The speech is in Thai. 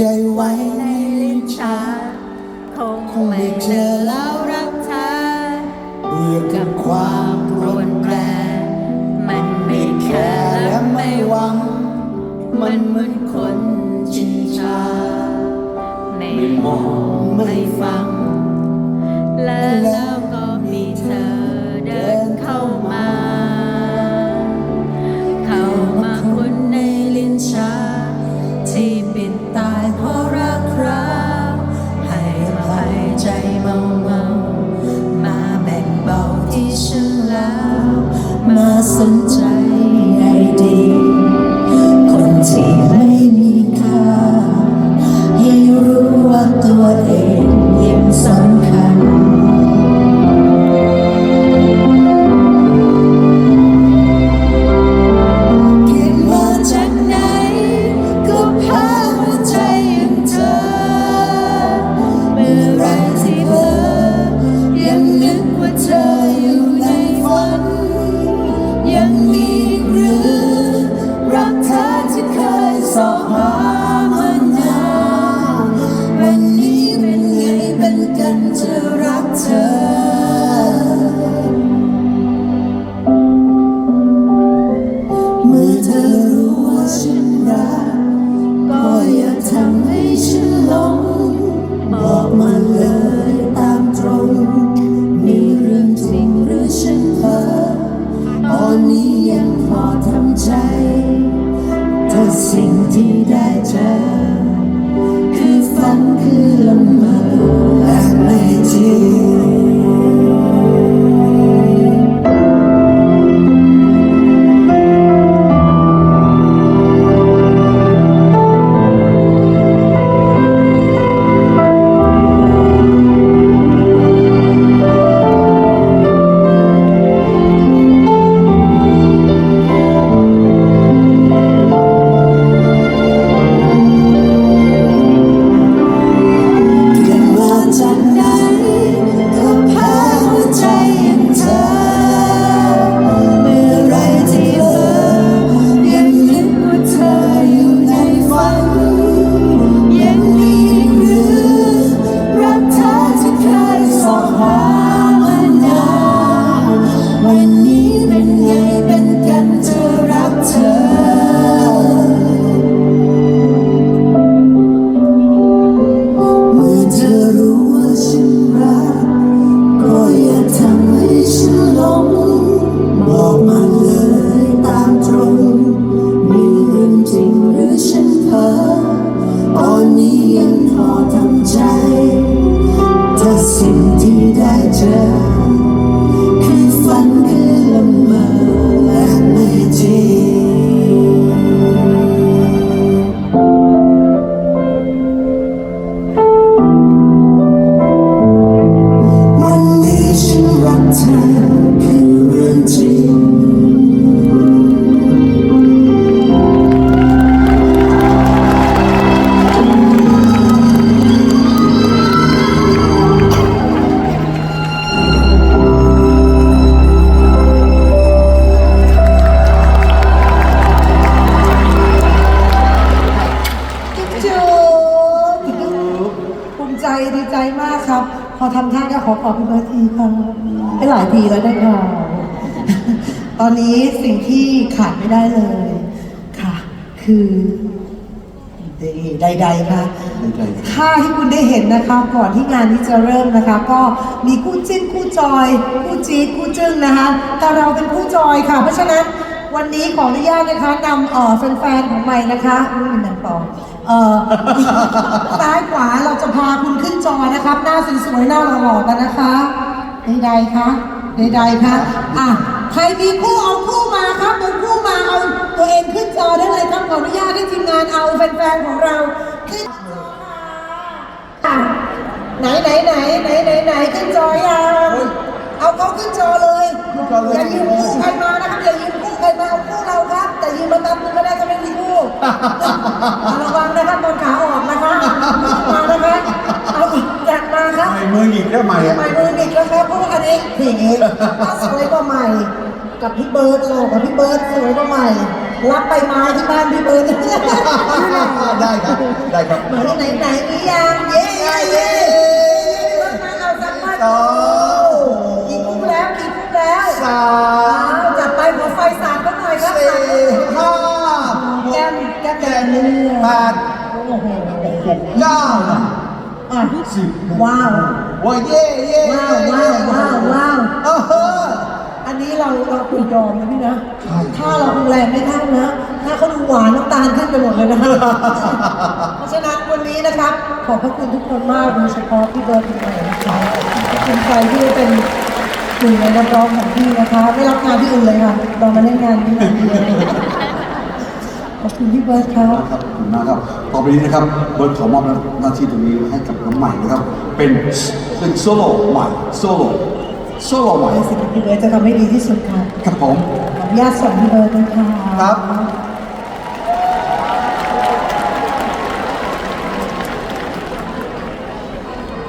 ใจไว้ในลิ้นชาคงไม่เจอแล้วรักเธอเบื่อกับความรุนแรแรงมันไม่แคร์และไม่หวังงมันเหมือนคนชินชา ไม่มองไม่ฟัง และแล้ว ปิดตายเพราะรักครับให้มาภัยใจเมาเมามาแบ่งเบาที่ฉันแล้ว มาสนใจ ถ้าสิ่ง ใจดีใจมากครับ พอทำท่าก็ขอขอบคุณทีครับไปหลายทีแล้วได้ค่ะตอนนี้สิ่งที่ขาดไม่ได้เลย ค่ะ คือใดๆค่ะท่าที่คุณได้เห็นนะคะ ก่อนที่งานนี้จะเริ่มนะคะ ก็มีคู่จิ้นคู่จอย คู่จี๊ดคู่จึ้งนะคะ แต่เราเป็นคู่จอยค่ะ เพราะฉะนั้นวันนี้ขออนุญาตนะคะนำเอ่อแฟนๆของใหม่นะคะอุ้ยเป็นนางปอง เอ่อ ซ้ายขวาเราจะพาคุณขึ้นจอนะครับ หน้าสวยๆหน้าหล่อๆกันนะคะ ใดๆคะใดๆคะอะใครมีคู่เอาคู่มาครับเอาคู่มาเอาตัวเองขึ้นจอได้เลยครับขออนุญาตให้ทีมงานเอาแฟนๆของเราขึ้นจอค่ะไหนไหนไหนไหนไหนไหนขึ้นจอยังเอาเขาขึ้นจอเลยอย่ายืมคู่ใครมานะครับอย่ายืมคู่ใครมาเอาคู่เราครับ แต่ยืมมาตามมือก็ได้ถ้าไม่มีคู่ อหยิกได้ใหม่อะ ใหม่มือบิดแล้วครับเพราะว่าอันนี้ผีถ้าสวยกว่าใหม่ กับพี่เบิร์ดโลกับพี่เบิร์ดสวยกว่าใหม่ รับใบไม้ที่บ้านพี่เบิร์ดได้ครับได้ครับเหมือนไหนไหนๆมียังเย้เย้เย้พี่เบิร์ดมาเอาสักใบสองกี่คู่แล้วกี่คู่แล้วสาอ้ามวจับไปขอไฟสาดก็หน่อยครับสี่ห้าแก้มแก้มแดงเลือแปดดโอ้โห เก้า อะสิบว้าวว้าวเย่เย่ว้าวว้าวว้าวว้าวเออ อันนี้เราเราคุยยอมนะพี่นะใช่ ถ้าเราคงแรงไม่เท่านะ ถ้าเขาดูหวานน้ำตาลขึ้นไปหมดเลยนะ เพราะฉะนั้นวันนี้นะครับ ขอบพระคุณทุกคนมากโดยเฉพาะพี่เบิร์ดพี่ใหม่นะคะขอบคุณใครที่เป็นหนึ่งในนักร้องของพี่นะคะ ไม่รับงานที่อื่นเลยค่ะเรามาเล่นงานนี้อย่างเดียวขอบ คุณพี่เบิร์ดครับ ครับขอบคุณมากครับต่อไปนี้นะครับเบิร์ดขอมอบหน้าที่ตรงนี้ให้กับน้องใหม่นะครับ เป็นเป็นโซโล่ใหม่โซโล่โซโล่ใหม่ในสิ่งที่พี่เบิร์ดจะทำให้ดีที่สุดค่ะครับผมขออนุญาตส่งพี่เบิร์ดนะคะครับ